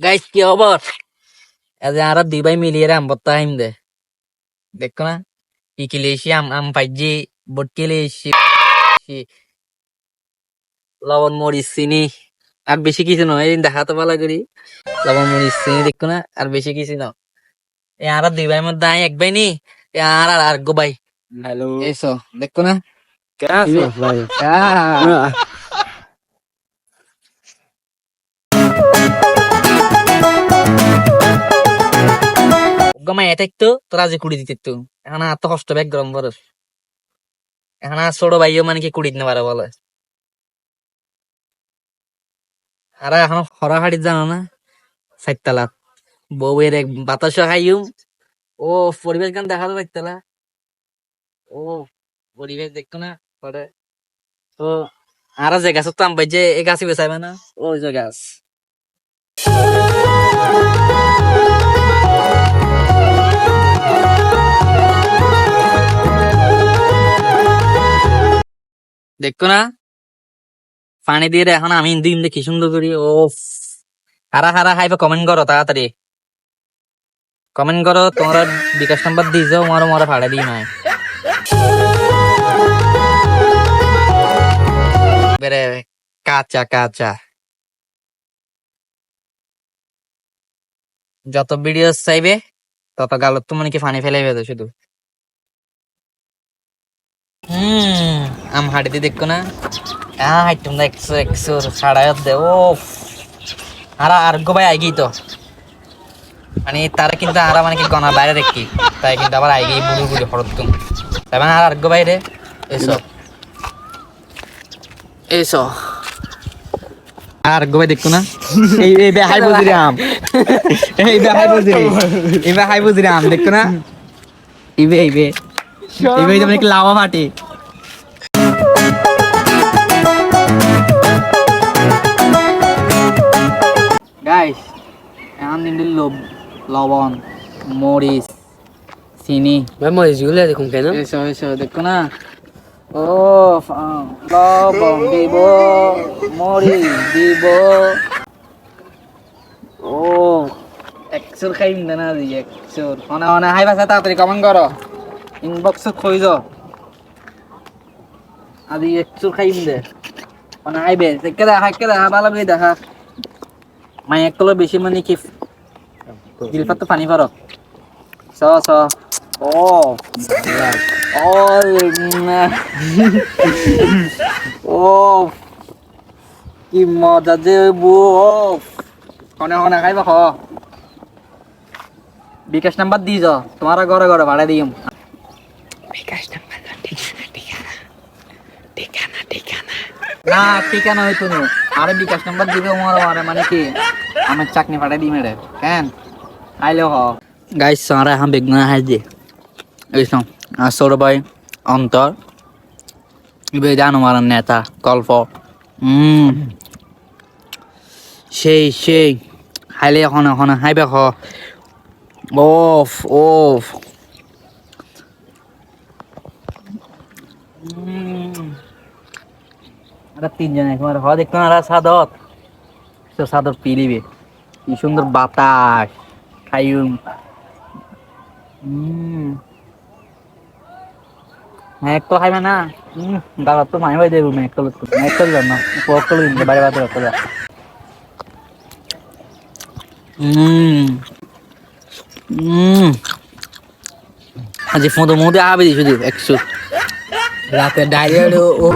Guys কি খবর? আজ আর দুই ভাই মিলিয়ে আম বত্তা হাইম দে। দেখো না কি কি লেছি আম আম পাইজি বটকে লেছি লবণ মরিচ চিনি আর বেশি কিছু নয় এই দেখাতে ভালো করি। লবণ মরিচ চিনি দেখো না আর বেশি কিছু না এ আর দুই ভাই মধ্যে আই এক ভাই নি এ আর আর আর গো ভাই। হ্যালো এসো দেখো না। আছো? ভাই আহ, গমা এটাই তো তোরা যে কুড়ি দিতে এখন এত কষ্ট ব্যাগ গরম বরস এখন আর ছোট ভাইও মানে কি কুড়ি দিতে পারে বলে। আর এখন খরা হাড়ি জানো না? চারতলা বউয়ের এক বাতাসও খাইম ও পরিবেশ গান দেখা চারতলা ও পরিবেশ দেখতো না পরে তো আর যে গাছ তো আমি যে এই গাছই বেচাইবে না? ওই যে গাছ। দেখো না। পানি দিয়ে এখন আমি দিন কি সুন্দর করি। ও হারা হারা খাইবে কমেন্ট করো তাড়াতাড়ি। কমেন্ট করো, তোমরা বিকাশ নাম্বার দিয়ে যাও মারো মারো ভাড়া দিই নয় বেরে, কাঁচা কাঁচা। যত ভিডিও চাইবে, তত গালত তো মানে কি ফানি তো শুধু। হুম। আম হাঁটিতে দেখো না। হ্যাঁ না একশো একশো সাড়াই দে ও আর আর গো ভাই আইগি তো। মানে তারা কিন্তু আরা মানে কি গনা বাইরে দেখি তাই কিন্তু আবার আইগি বুড়ি বুড়ি হরতুম তাই মানে আর আর গো বাইরে এসব আর গো ভাই দেখো না এই এই বে হাই বুঝি আম। এই বে হাই বুঝি এই বে হাই বুঝি আম দেখো না। ইবে ইবে ইবে তো মানে লাওয়া মাটি গাইস এখন দিল লবণ মরিচ চিনি। ভাই মরিচগুলো দেখুন কেন? এসো এসো দেখো না। ও লবণ দিব মরিচ দিব। ও একশোর খাইম দে না দি একশোর অনে অনে হাই বাসা তাড়াতাড়ি কমেন্ট করো। ইনবক্স খই যাও আদি একশোর খাইম দে। অনে হাইবে দেখে দেখা দেখে দেখা ভালো করে দেখা। মাই এক কলো বেশি মানে কি দিলপাত তো পানি পারো স স ও ও ও কি মজা যে বু। ও কনে কনে খাইবা খ বিকাশ নাম্বার দি যাও তোমার ঘরে ঘরে ভাড়া দিম। বিকাশ নাম্বার ঠিকানা ঠিকানা না ঠিকানা হইতো না আরে বিকাশ নাম্বার দিবে আমার মানে কি? আমার চাকনি ফাটাই দিই মেরে কেন? আইলে হ। গাইস, সারা এখন বেগুনা হাই দিয়ে এইসব আর সৌর ভাই, অন্তর। ইবে জানো মারার নেতা গল্প সেই সেই। হাইলে এখন এখন হাইবে খ ওফ ওফ। আরে তিনজন একবার হ দেখতো না সাদত। তো সাদত পিলিবে কি সুন্দর বাতাস খাইম তো খাইবে না। দাদা তো মাই ভাই দেবো এক কল এক কল না এক কল দিন বাইরে বাইরে রাখো হুম হুম আজি ফোন তো মুদে আবে শুধু একশো রাতে ডাইরিয়া ও